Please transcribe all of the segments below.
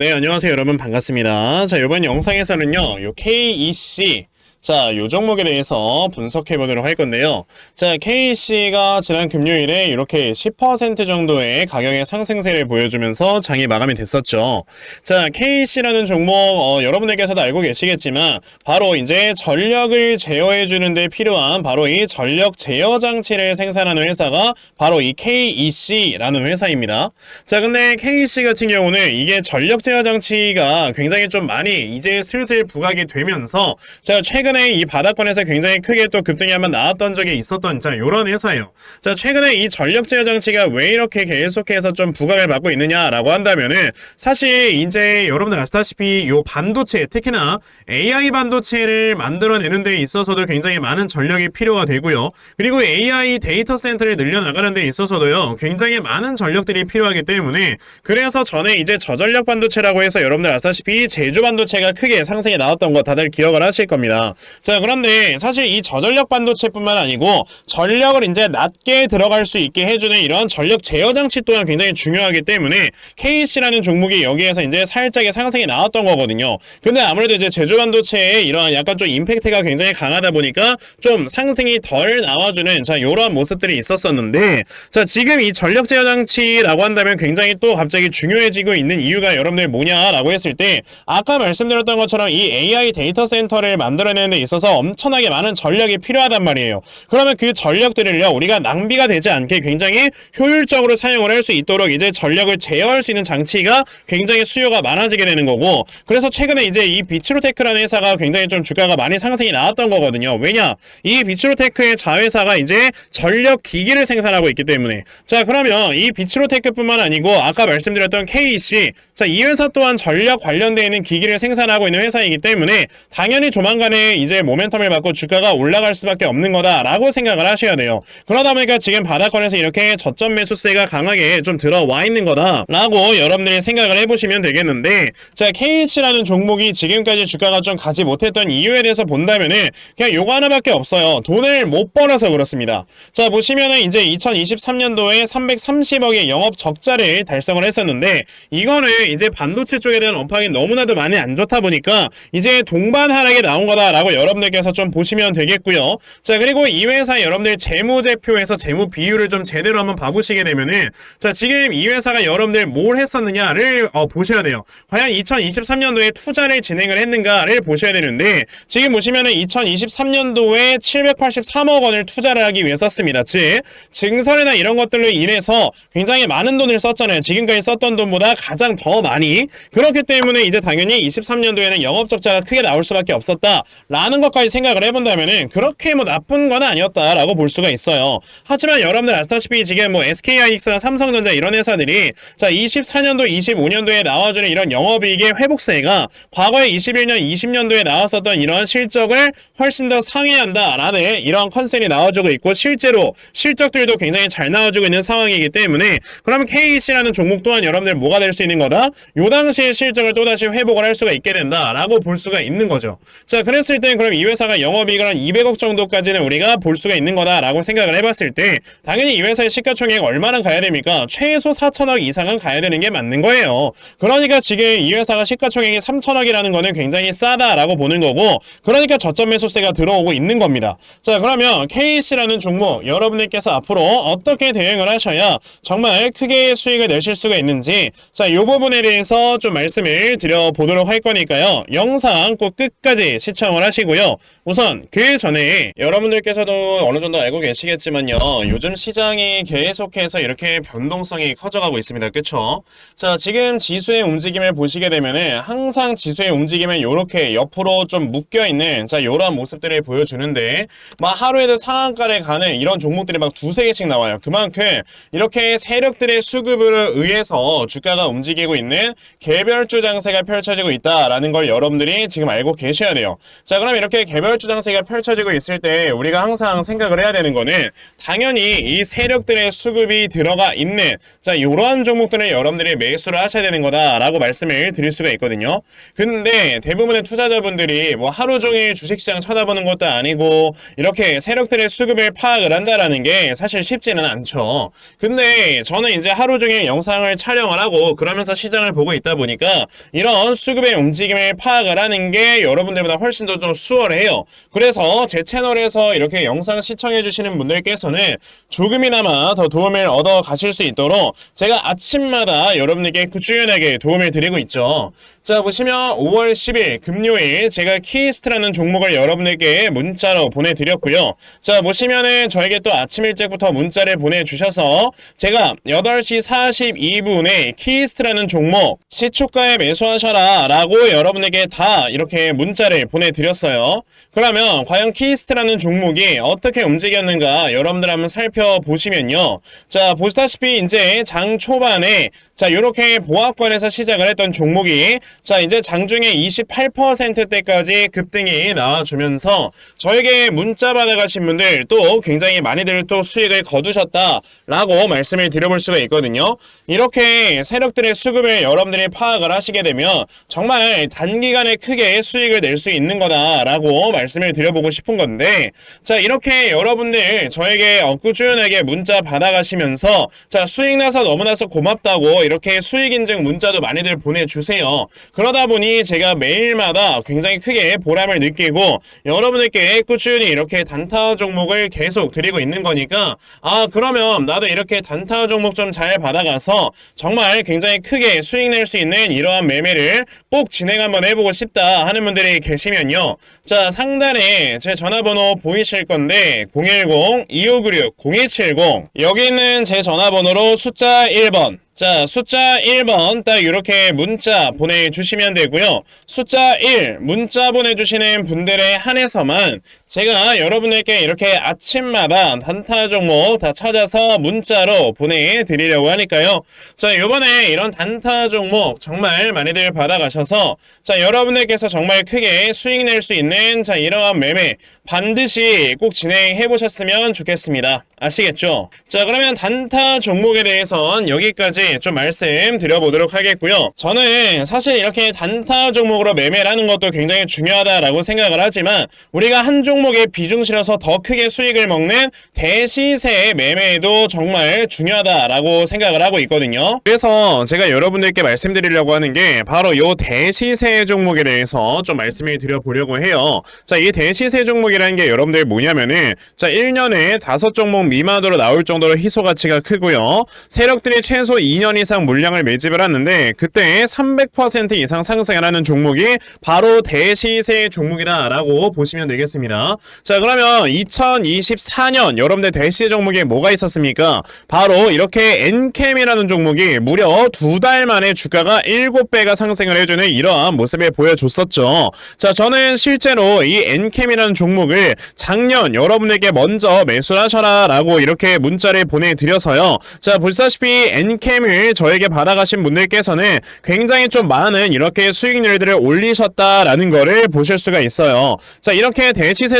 네, 안녕하세요, 여러분. 반갑습니다. 자, 이번 영상에서는요, 요 KEC, 자, 요 종목에 대해서 분석해 보도록 할 건데요. 자, KEC가 지난 금요일에 이렇게 10% 정도의 가격의 상승세를 보여주면서 장이 마감이 됐었죠. 자, KEC라는 종목, 어, 여러분들께서도 알고 계시겠지만, 바로 이제 전력을 제어해 주는데 필요한 바로 이 전력 제어 장치를 생산하는 회사가 바로 이 KEC라는 회사입니다. 자, 근데 KEC 같은 경우는 이게 전력 제어 장치가 굉장히 좀 많이 이제 슬슬 부각이 되면서 자, 최근 에 이 바닥권에서 굉장히 크게 또 급등이 한번 나왔던 적이 있었던 자, 요런 회사예요. 자, 최근에 이 전력 제어 장치가 왜 이렇게 계속해서 좀 부각을 받고 있느냐라고 한다면은 사실 이제 여러분들 아시다시피 요 반도체 특히나 AI 반도체를 만들어내는 데 있어서도 굉장히 많은 전력이 필요가 되고요. 그리고 AI 데이터 센터를 늘려나가는 데 있어서도요. 굉장히 많은 전력들이 필요하기 때문에 그래서 전에 이제 저전력 반도체라고 해서 여러분들 아시다시피 제조 반도체가 크게 상승이 나왔던 거 다들 기억을 하실 겁니다. 자, 그런데 사실 이 저전력 반도체뿐만 아니고 전력을 이제 낮게 들어갈 수 있게 해주는 이런 전력 제어 장치 또한 굉장히 중요하기 때문에 KC라는 종목이 여기에서 이제 살짝의 상승이 나왔던 거거든요. 근데 아무래도 이제 제조 반도체에 이런 약간 좀 임팩트가 굉장히 강하다 보니까 좀 상승이 덜 나와주는 자, 요런 모습들이 있었었는데 자, 지금 이 전력 제어 장치라고 한다면 굉장히 또 갑자기 중요해지고 있는 이유가 여러분들 뭐냐라고 했을 때 아까 말씀드렸던 것처럼 이 AI 데이터 센터를 만들어 데 있어서 엄청나게 많은 전력이 필요하단 말이에요. 그러면 그 전력들을요, 우리가 낭비가 되지 않게 굉장히 효율적으로 사용을 할 수 있도록 이제 전력을 제어할 수 있는 장치가 굉장히 수요가 많아지게 되는 거고, 그래서 최근에 이제 이 비츠로테크라는 회사가 굉장히 좀 주가가 많이 상승이 나왔던 거거든요. 왜냐? 이 비츠로테크의 자회사가 이제 전력 기기를 생산하고 있기 때문에. 자, 그러면 이 비츠로테크뿐만 아니고 아까 말씀드렸던 KEC, 자, 이 회사 또한 전력 관련되어 있는 기기를 생산하고 있는 회사이기 때문에 당연히 조만간에 이제 모멘텀을 받고 주가가 올라갈 수밖에 없는 거다라고 생각을 하셔야 돼요. 그러다 보니까 지금 바닥권에서 이렇게 저점 매수세가 강하게 좀 들어와 있는 거다라고 여러분들이 생각을 해보시면 되겠는데 자 KC라는 종목이 지금까지 주가가 좀 가지 못했던 이유에 대해서 본다면은 그냥 요거 하나밖에 없어요. 돈을 못 벌어서 그렇습니다. 자 보시면은 이제 2023년도에 330억의 영업 적자를 달성을 했었는데 이거는 이제 반도체 쪽에 대한 업황이 너무나도 많이 안 좋다 보니까 이제 동반 하락에 나온 거다라고 여러분들께서 좀 보시면 되겠고요. 자 그리고 이 회사 여러분들 재무제표에서 재무 비율을 좀 제대로 한번 봐보시게 되면은 자 지금 이 회사가 여러분들 뭘 했었느냐를 어, 보셔야 돼요. 과연 2023년도에 투자를 진행을 했는가를 보셔야 되는데 지금 보시면은 2023년도에 783억 원을 투자를 하기 위해 썼습니다. 즉 증설이나 이런 것들로 인해서 굉장히 많은 돈을 썼잖아요. 지금까지 썼던 돈보다 가장 더 많이 그렇기 때문에 이제 당연히 23년도에는 영업 적자가 크게 나올 수밖에 없었다 라는 것까지 생각을 해본다면은 그렇게 뭐 나쁜 건 아니었다라고 볼 수가 있어요. 하지만 여러분들 아시다시피 지금 뭐 SK하이닉스나 삼성전자 이런 회사들이 자 24년도, 25년도에 나와주는 이런 영업이익의 회복세가 과거에 21년, 20년도에 나왔었던 이런 실적을 훨씬 더 상회한다라는 이런 컨셉이 나와주고 있고 실제로 실적들도 굉장히 잘 나와주고 있는 상황이기 때문에 그러면 KEC라는 종목 또한 여러분들 뭐가 될 수 있는 거다? 요 당시의 실적을 또다시 회복을 할 수가 있게 된다라고 볼 수가 있는 거죠. 자 그랬을 때 그럼 이 회사가 영업이익을 한 200억 정도까지는 우리가 볼 수가 있는 거다라고 생각을 해봤을 때 당연히 이 회사의 시가총액 얼마나 가야 됩니까? 최소 4천억 이상은 가야 되는 게 맞는 거예요. 그러니까 지금 이 회사가 시가총액이 3천억이라는 거는 굉장히 싸다라고 보는 거고 그러니까 저점 매수세가 들어오고 있는 겁니다. 자 그러면 KC라는 종목 여러분들께서 앞으로 어떻게 대응을 하셔야 정말 크게 수익을 내실 수가 있는지 자이 부분에 대해서 좀 말씀을 드려보도록 할 거니까요. 영상 꼭 끝까지 시청을 하시고 요. 우선 그 전에 여러분들께서도 어느 정도 알고 계시겠지만요. 요즘 시장이 계속해서 이렇게 변동성이 커져가고 있습니다. 그쵸? 자, 지금 지수의 움직임을 보시게 되면은 항상 지수의 움직임은 이렇게 옆으로 좀 묶여있는 자, 요런 모습들을 보여주는데 막 하루에도 상한가를 가는 이런 종목들이 막 두세 개씩 나와요. 그만큼 이렇게 세력들의 수급을 의해서 주가가 움직이고 있는 개별주 장세가 펼쳐지고 있다라는 걸 여러분들이 지금 알고 계셔야 돼요. 자, 그럼 이렇게 개별 주 장세가 펼쳐지고 있을 때 우리가 항상 생각을 해야 되는 거는 당연히 이 세력들의 수급이 들어가 있는 자 이러한 종목들을 여러분들이 매수를 하셔야 되는 거다라고 말씀을 드릴 수가 있거든요. 근데 대부분의 투자자분들이 뭐 하루 종일 주식시장 쳐다보는 것도 아니고 이렇게 세력들의 수급을 파악을 한다라는 게 사실 쉽지는 않죠. 근데 저는 이제 하루 종일 영상을 촬영을 하고 그러면서 시장을 보고 있다 보니까 이런 수급의 움직임을 파악을 하는 게 여러분들보다 훨씬 더좀 수월해요. 그래서 제 채널에서 이렇게 영상 시청해 주시는 분들께서는 조금이나마 더 도움을 얻어 가실 수 있도록 제가 아침마다 여러분에게 꾸준하게 도움을 드리고 있죠. 자 보시면 5월 10일 금요일 제가 키스트라는 종목을 여러분에게 문자로 보내드렸고요. 자 보시면은 저에게 또 아침 일찍부터 문자를 보내주셔서 제가 8시 42분에 키스트라는 종목 시초가에 매수하셔라 라고 여러분에게 다 이렇게 문자를 보내드렸어요. 그러면 과연 키스트라는 종목이 어떻게 움직였는가 여러분들 한번 살펴보시면요. 자 보시다시피 이제 장 초반에 자, 이렇게 보합권에서 시작을 했던 종목이 자, 이제 장중에 28%대까지 급등이 나와주면서 저에게 문자 받아가신 분들 또 굉장히 많이들 또 수익을 거두셨다라고 말씀을 드려볼 수가 있거든요. 이렇게 세력들의 수급을 여러분들이 파악을 하시게 되면 정말 단기간에 크게 수익을 낼 수 있는 거다라고 말씀을 드려보고 싶은 건데 자, 이렇게 여러분들 저에게 꾸준하게 문자 받아가시면서 자, 수익 나서 너무나서 고맙다고 이렇게 수익 인증 문자도 많이들 보내주세요. 그러다 보니 제가 매일마다 굉장히 크게 보람을 느끼고 여러분들께 꾸준히 이렇게 단타 종목을 계속 드리고 있는 거니까 아 그러면 나도 이렇게 단타 종목 좀 잘 받아가서 정말 굉장히 크게 수익 낼 수 있는 이러한 매매를 꼭 진행 한번 해보고 싶다 하는 분들이 계시면요. 자 상단에 제 전화번호 보이실 건데 010-2596-0270 여기 있는 제 전화번호로 숫자 1번 자, 숫자 1번 딱 이렇게 문자 보내주시면 되고요. 숫자 1 문자 보내주시는 분들에 한해서만 제가 여러분들께 이렇게 아침마다 단타 종목 다 찾아서 문자로 보내드리려고 하니까요. 자, 요번에 이런 단타 종목 정말 많이들 받아가셔서 자, 여러분들께서 정말 크게 수익 낼 수 있는 자, 이러한 매매 반드시 꼭 진행해 보셨으면 좋겠습니다. 아시겠죠? 자, 그러면 단타 종목에 대해선 여기까지 좀 말씀드려보도록 하겠고요. 저는 사실 이렇게 단타 종목으로 매매를 하는 것도 굉장히 중요하다라고 생각을 하지만 우리가 한 종목 에 비중 실어서 더 크게 수익을 먹는 대시세 매매도 정말 중요하다라고 생각을 하고 있거든요. 그래서 제가 여러분들께 말씀드리려고 하는 게 바로 이 대시세 종목에 대해서 좀 말씀을 드려보려고 해요. 자, 이 대시세 종목이라는 게 여러분들 뭐냐면은 자, 1년에 다섯 종목 미만으로 나올 정도로 희소 가치가 크고요. 세력들이 최소 2년 이상 물량을 매집을 하는데 그때 300% 이상 상승을 하는 종목이 바로 대시세 종목이다라고 보시면 되겠습니다. 자, 그러면 2024년 여러분들 대시세 종목에 뭐가 있었습니까? 바로 이렇게 엔캠이라는 종목이 무려 두 달 만에 주가가 7배가 상승을 해주는 이러한 모습을 보여줬었죠. 자, 저는 실제로 이 엔캠이라는 종목을 작년 여러분에게 먼저 매수하셔라 라고 이렇게 문자를 보내드려서요. 자, 보시다시피 엔캠을 저에게 받아가신 분들께서는 굉장히 좀 많은 이렇게 수익률들을 올리셨다라는 거를 보실 수가 있어요. 자, 이렇게 대시세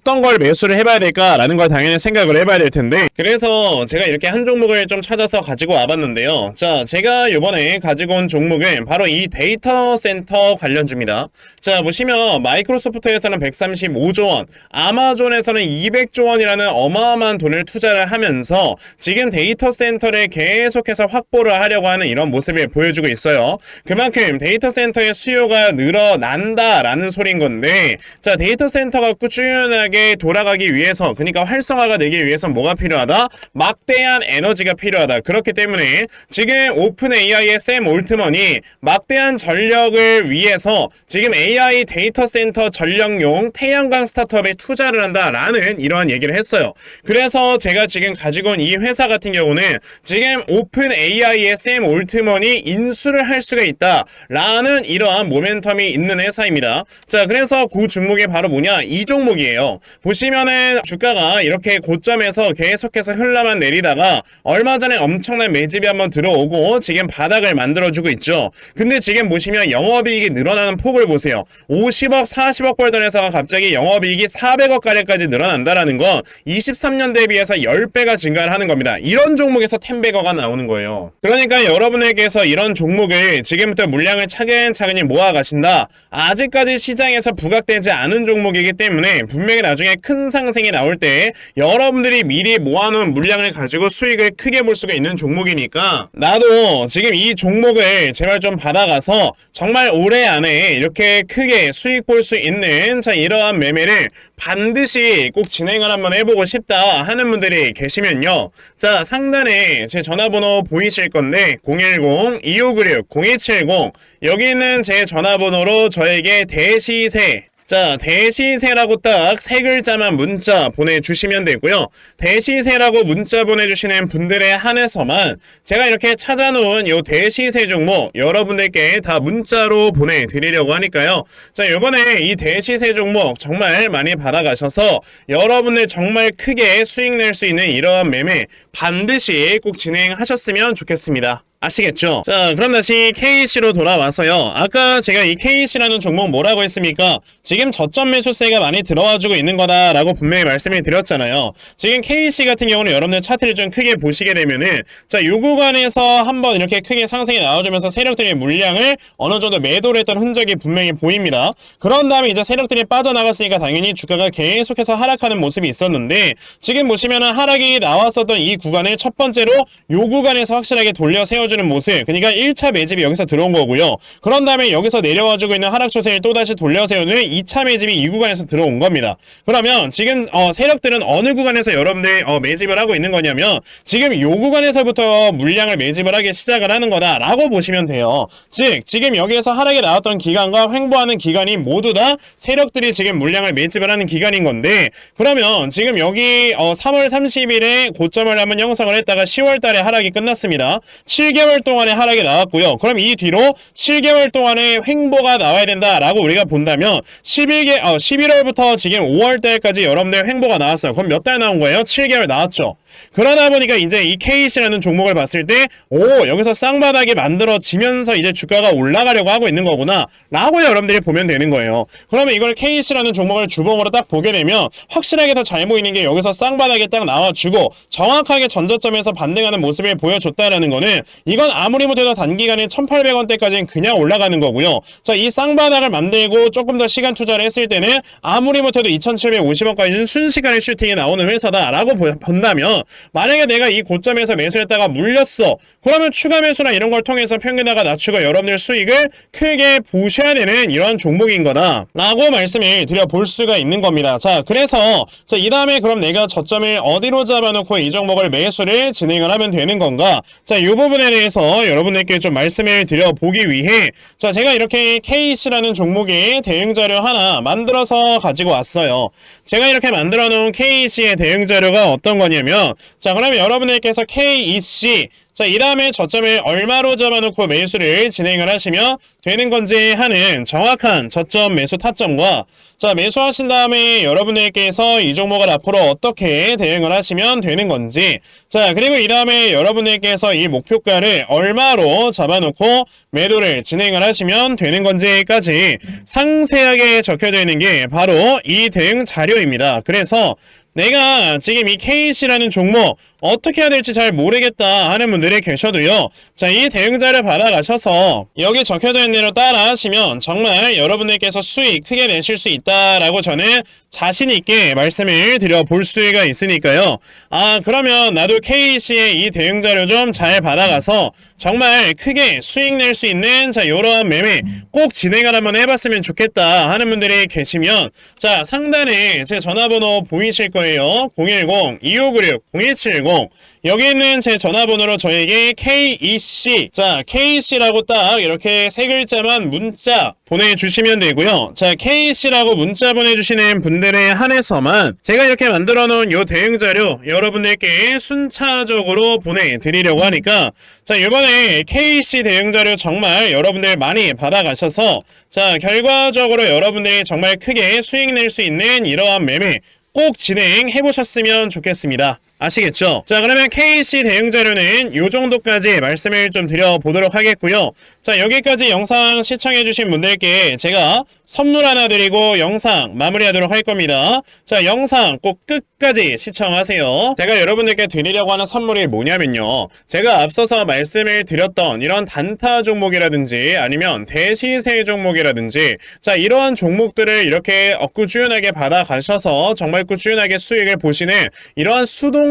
걸 매수를 해봐야 될까라는 걸 당연히 생각을 해봐야 될 텐데 그래서 제가 이렇게 한 종목을 좀 찾아서 가지고 와봤는데요. 자, 제가 이번에 가지고 온 종목은 바로 이 데이터 센터 관련주입니다. 자, 보시면 마이크로소프트에서는 135조 원, 아마존에서는 200조 원이라는 어마어마한 돈을 투자를 하면서 지금 데이터 센터를 계속해서 확보를 하려고 하는 이런 모습을 보여주고 있어요. 그만큼 데이터 센터의 수요가 늘어난다라는 소린 건데, 자, 데이터 센터가 꾸준하게 활발하게 돌아가기 위해서 그러니까 활성화가 되기 위해서 뭐가 필요하다? 막대한 에너지가 필요하다. 그렇기 때문에 지금 오픈 AI의 샘 올트먼이 막대한 전력을 위해서 지금 AI 데이터 센터 전력용 태양광 스타트업에 투자를 한다라는 이러한 얘기를 했어요. 그래서 제가 지금 가지고 온 이 회사 같은 경우는 지금 오픈 AI의 샘 올트먼이 인수를 할 수가 있다라는 이러한 모멘텀이 있는 회사입니다. 자, 그래서 그 종목이 바로 뭐냐? 이 종목이에 요. 보시면은 주가가 이렇게 고점에서 계속해서 흘러만 내리다가 얼마 전에 엄청난 매집이 한번 들어오고 지금 바닥을 만들어주고 있죠. 근데 지금 보시면 영업이익이 늘어나는 폭을 보세요. 50억, 40억 벌던 회사가 갑자기 영업이익이 400억 가량까지 늘어난다라는 건 23년 대비해서 10배가 증가를 하는 겁니다. 이런 종목에서 10배거가 나오는 거예요. 그러니까 여러분에게서 이런 종목을 지금부터 물량을 차근차근히 모아가신다. 아직까지 시장에서 부각되지 않은 종목이기 때문에 분명히 나중에 큰 상승이 나올 때 여러분들이 미리 모아놓은 물량을 가지고 수익을 크게 볼 수가 있는 종목이니까 나도 지금 이 종목을 제발 좀 받아가서 정말 올해 안에 이렇게 크게 수익 볼 수 있는 자 이러한 매매를 반드시 꼭 진행을 한번 해보고 싶다 하는 분들이 계시면요. 자 상단에 제 전화번호 보이실 건데 010-2596-0270 여기 있는 제 전화번호로 저에게 대시세 자, 대시세라고 딱 세 글자만 문자 보내주시면 되고요. 대시세라고 문자 보내주시는 분들에 한해서만 제가 이렇게 찾아놓은 요 대시세 종목 여러분들께 다 문자로 보내드리려고 하니까요. 자, 요번에 이 대시세 종목 정말 많이 받아가셔서 여러분들 정말 크게 수익 낼 수 있는 이러한 매매 반드시 꼭 진행하셨으면 좋겠습니다. 아시겠죠? 자, 그럼 다시 KC로 돌아와서요. 아까 제가 이 KC라는 종목 뭐라고 했습니까? 지금 저점 매수세가 많이 들어와주고 있는 거다라고 분명히 말씀을 드렸잖아요. 지금 KC 같은 경우는 여러분들 차트를 좀 크게 보시게 되면은 자, 요 구간에서 한번 이렇게 크게 상승이 나와주면서 세력들의 물량을 어느 정도 매도를 했던 흔적이 분명히 보입니다. 그런 다음에 이제 세력들이 빠져나갔으니까 당연히 주가가 계속해서 하락하는 모습이 있었는데 지금 보시면은 하락이 나왔었던 이 구간을 첫 번째로 요 구간에서 확실하게 돌려 세워 주는 모습. 그러니까 1차 매집이 여기서 들어온 거고요. 그런 다음에 여기서 내려와주고 있는 하락 추세를 또다시 돌려세우는 2차 매집이 이 구간에서 들어온 겁니다. 그러면 지금 어, 세력들은 어느 구간에서 여러분들 어, 매집을 하고 있는 거냐면 지금 요 구간에서부터 물량을 매집을 하기 시작을 하는 거다 라고 보시면 돼요. 즉 지금 여기에서 하락이 나왔던 기간과 횡보하는 기간이 모두 다 세력들이 지금 물량을 매집을 하는 기간인 건데 그러면 지금 여기 어, 3월 30일에 고점을 한번 형성을 했다가 10월 달에 하락이 끝났습니다. 7개 월 7개월 동안의 하락이 나왔고요. 그럼 이 뒤로 7개월 동안의 횡보가 나와야 된다라고 우리가 본다면 11개 어, 11월부터 지금 5월 달까지 여러분들 횡보가 나왔어요. 그럼 몇 달 나온 거예요? 7개월 나왔죠. 그러다 보니까 이제 이 KC라는 종목을 봤을 때, 오, 여기서 쌍바닥이 만들어지면서 이제 주가가 올라가려고 하고 있는 거구나. 라고 여러분들이 보면 되는 거예요. 그러면 이걸 KC라는 종목을 주봉으로 딱 보게 되면, 확실하게 더 잘 보이는 게 여기서 쌍바닥이 딱 나와주고, 정확하게 전저점에서 반등하는 모습을 보여줬다라는 거는, 이건 아무리 못해도 단기간에 1,800원대까지는 그냥 올라가는 거고요. 자, 이 쌍바닥을 만들고 조금 더 시간 투자를 했을 때는, 아무리 못해도 2,750원까지는 순식간에 슈팅이 나오는 회사다라고 본다면, 만약에 내가 이 고점에서 매수했다가 물렸어. 그러면 추가 매수나 이런 걸 통해서 평균화가 낮추고 여러분들 수익을 크게 보셔야 되는 이런 종목인 거다. 라고 말씀을 드려볼 수가 있는 겁니다. 자, 그래서 자, 이 다음에 그럼 내가 저점을 어디로 잡아놓고 이 종목을 매수를 진행을 하면 되는 건가? 자, 이 부분에 대해서 여러분들께 좀 말씀을 드려보기 위해 자, 제가 이렇게 KC라는 종목의 대응 자료 하나 만들어서 가지고 왔어요. 제가 이렇게 만들어 놓은 KC의 대응 자료가 어떤 거냐면 자, 그러면 여러분들께서 KEC 자, 이 다음에 저점을 얼마로 잡아놓고 매수를 진행을 하시면 되는 건지 하는 정확한 저점 매수 타점과 자, 매수하신 다음에 여러분들께서 이 종목을 앞으로 어떻게 대응을 하시면 되는 건지 자, 그리고 이 다음에 여러분들께서 이 목표가를 얼마로 잡아놓고 매도를 진행을 하시면 되는 건지까지 상세하게 적혀져 있는 게 바로 이 대응 자료입니다. 그래서 내가 지금 이 KC라는 종목 어떻게 해야 될지 잘 모르겠다 하는 분들이 계셔도요. 자, 이 대응자를 받아가셔서 여기 적혀져 있는 대로 따라 하시면 정말 여러분들께서 수익 크게 내실 수 있다라고 저는 자신 있게 말씀을 드려 볼 수가 있으니까요. 아, 그러면 나도 KC의 이 대응 자료 좀 잘 받아가서 정말 크게 수익 낼 수 있는 자, 요런 매매 꼭 진행을 한번 해봤으면 좋겠다 하는 분들이 계시면 자, 상단에 제 전화번호 보이실 거예요. 010-2596-0170 여기 있는 제 전화번호로 저에게 KEC 자 KEC라고 딱 이렇게 세 글자만 문자 보내주시면 되고요. 자 KEC라고 문자 보내주시는 분들에 한해서만 제가 이렇게 만들어 놓은 요 대응 자료 여러분들께 순차적으로 보내드리려고 하니까 자 이번에 KEC 대응 자료 정말 여러분들 많이 받아가셔서 자 결과적으로 여러분들이 정말 크게 수익 낼 수 있는 이러한 매매 꼭 진행해 보셨으면 좋겠습니다. 아시겠죠? 자 그러면 KC 대응 자료는 요 정도까지 말씀을 좀 드려보도록 하겠고요. 자 여기까지 영상 시청해주신 분들께 제가 선물 하나 드리고 영상 마무리하도록 할 겁니다. 자 영상 꼭 끝까지 시청하세요. 제가 여러분들께 드리려고 하는 선물이 뭐냐면요. 제가 앞서서 말씀을 드렸던 이런 단타 종목이라든지 아니면 대시세 종목이라든지 자 이러한 종목들을 이렇게 꾸준하게 받아가셔서 정말 꾸준하게 수익을 보시는 이러한 수동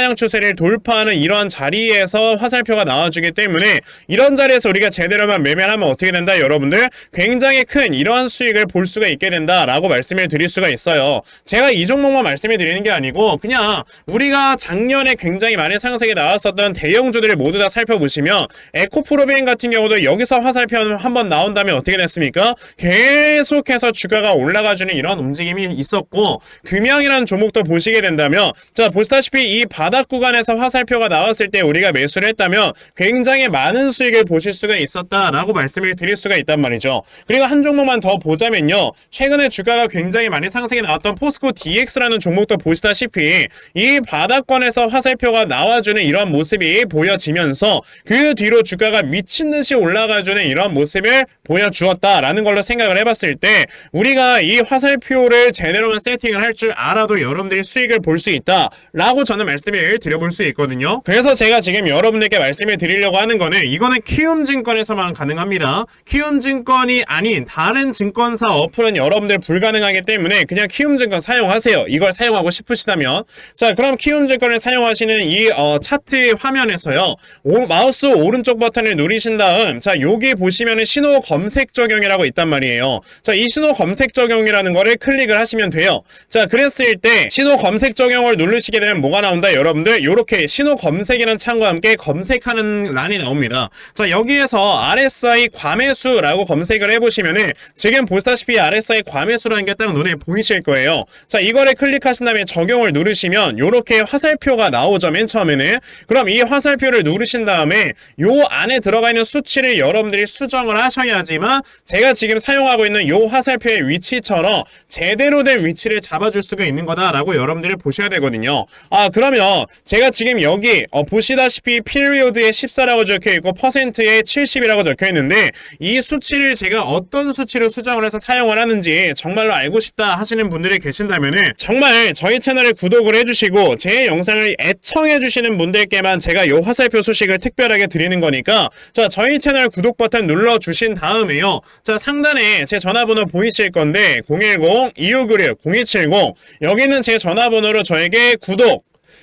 하향 추세를 돌파하는 이런 자리에서 화살표가 나와주기 때문에 이런 자리에서 우리가 제대로만 매매를 하면 어떻게 된다 여러분들 굉장히 큰 이러한 수익을 볼 수가 있게 된다라고 말씀을 드릴 수가 있어요 제가 이 종목만 말씀을 드리는 게 아니고 그냥 우리가 작년에 굉장히 많은 상승이 나왔었던 대형주들을 모두 다 살펴보시면 에코프로비엔 같은 경우도 여기서 화살표 한번 나온다면 어떻게 됐습니까? 계속해서 주가가 올라가주는 이런 움직임이 있었고 금양이라는 종목도 보시게 된다면 자 보시다시피 이 바닥 바닥 구간에서 화살표가 나왔을 때 우리가 매수를 했다면 굉장히 많은 수익을 보실 수가 있었다라고 말씀을 드릴 수가 있단 말이죠. 그리고 한 종목만 더 보자면요. 최근에 주가가 굉장히 많이 상승이 나왔던 포스코 DX라는 종목도 보시다시피 이 바닥권에서 화살표가 나와주는 이런 모습이 보여지면서 그 뒤로 주가가 미친 듯이 올라가주는 이런 모습을 보여주었다라는 걸로 생각을 해봤을 때 우리가 이 화살표를 제대로만 세팅을 할 줄 알아도 여러분들이 수익을 볼 수 있다라고 저는 말씀을 말씀을 드려볼 수 있거든요. 그래서 제가 지금 여러분들께 말씀을 드리려고 하는 거는 이거는 키움증권에서만 가능합니다. 키움증권이 아닌 다른 증권사 어플은 여러분들 불가능하기 때문에 그냥 키움증권 사용하세요. 이걸 사용하고 싶으시다면 자 그럼 키움증권을 사용하시는 이 어, 차트 화면에서요. 오, 마우스 오른쪽 버튼을 누르신 다음 자 여기 보시면은 신호 검색 적용이라고 있단 말이에요. 자 이 신호 검색 적용이라는 거를 클릭을 하시면 돼요. 자 그랬을 때 신호 검색 적용을 누르시게 되면 뭐가 나온다 여러분 여러분들 이렇게 신호 검색이라는 창과 함께 검색하는 란이 나옵니다. 자 여기에서 RSI 과매수라고 검색을 해보시면은 지금 보시다시피 RSI 과매수라는 게 딱 눈에 보이실 거예요. 자 이거를 클릭하신 다음에 적용을 누르시면 이렇게 화살표가 나오죠 맨 처음에는 그럼 이 화살표를 누르신 다음에 요 안에 들어가 있는 수치를 여러분들이 수정을 하셔야지만 제가 지금 사용하고 있는 요 화살표의 위치처럼 제대로 된 위치를 잡아줄 수가 있는 거다라고 여러분들이 보셔야 되거든요. 아 그러면 제가 지금 여기 어, 보시다시피 피리오드에 14라고 적혀 있고 퍼센트에 70이라고 적혀 있는데 이 수치를 제가 어떤 수치로 수정을 해서 사용을 하는지 정말로 알고 싶다 하시는 분들이 계신다면 은 정말 저희 채널을 구독을 해주시고 제 영상을 애청해 주시는 분들께만 제가 요 화살표 소식을 특별하게 드리는 거니까 자 저희 채널 구독 버튼 눌러 주신 다음에요. 자 상단에 제 전화번호 보이실 건데 010-2596-0270 여기는 제 전화번호로 저에게 구독